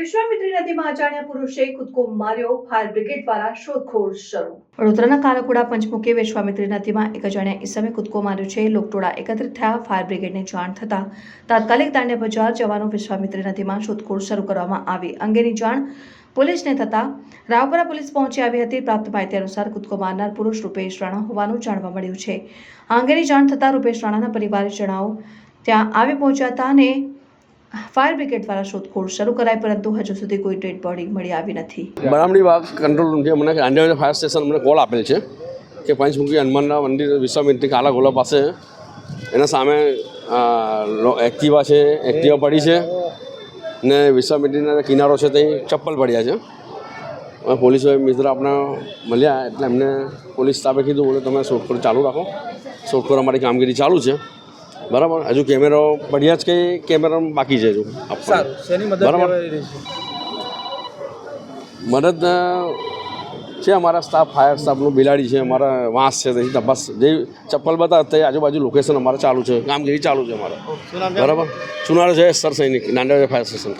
વિશ્વામિત્રી નદીમાં અજાણ્યા પુરુષે કૂદકો માર્યો, ફાયર બ્રિગેડ દ્વારા શોધખોળ શરૂ. વડોદરાના કાલાકુડા પંચમુખી વિશ્વામિત્રી નદીમાં એક અજાણ્યા ઈસમે કૂદકો માર્યો છે. લોકટોળા એકત્રિત થયા, ફાયર બ્રિગેડને જાણ થતાં તાત્કાલિક દાંડિયા બજાર જવાનો વિશ્વામિત્રી નદીમાં શોધખોળ શરૂ કરવામાં આવી. અંગેની જાણ પોલીસને થતાં રાવપુરા પોલીસ પહોંચી આવી હતી. પ્રાપ્ત માહિતી અનુસાર કૂદકો મારનાર પુરુષ રૂપેશ રાણા હોવાનું જાણવા મળ્યું છે. આ અંગેની જાણ થતાં રૂપેશ રાણાના પરિવારજનો ત્યાં આવી પહોંચ્યા હતા અને ફાયર બ્રિગેડ દ્વારા શોધખોળ શરૂ કરાઈ, પરંતુ હજુ સુધી કોઈ ડેડ બોડી મળી આવી નથી. બરામડી વાઘ કંટ્રોલ રૂમ છે. મને આંડેવાડા ફાયર સ્ટેશન મને કોલ આપેલ છે કે પંચમુખી હનુમાનના મંદિર વિશ્વામિત્રી કાલા ગોલા પાસે એના સામે એક્ટિવા છે. એક્ટિવા પડી છે ને વિશ્વામિત્રીના કિનારો છે તે ચપ્પલ પડ્યા છે. પોલીસે મિત્ર આપણા મળ્યા એટલે એમને પોલીસ સ્ટાફે કીધું, બોલે, તમે શોધખોળ ચાલુ રાખો. શોધખોળ અમારી કામગીરી ચાલુ છે. બરાબર. હજુ કેમેરો બઢિયા જ કંઈ કેમેરા બાકી છે હજુ બરાબર. છે? મદદ છે અમારા સ્ટાફ ફાયર સ્ટાફનું બિલાડી છે અમારા વાંસ છે તેથી તપાસ જે ચપ્પલ બતા તે આજુબાજુ લોકેશન અમારે ચાલુ છે. કામગીરી ચાલુ છે અમારે. બરાબર. ચુનાળો છે સર સૈનિક નાંદેડ ફાયર સ્ટેશન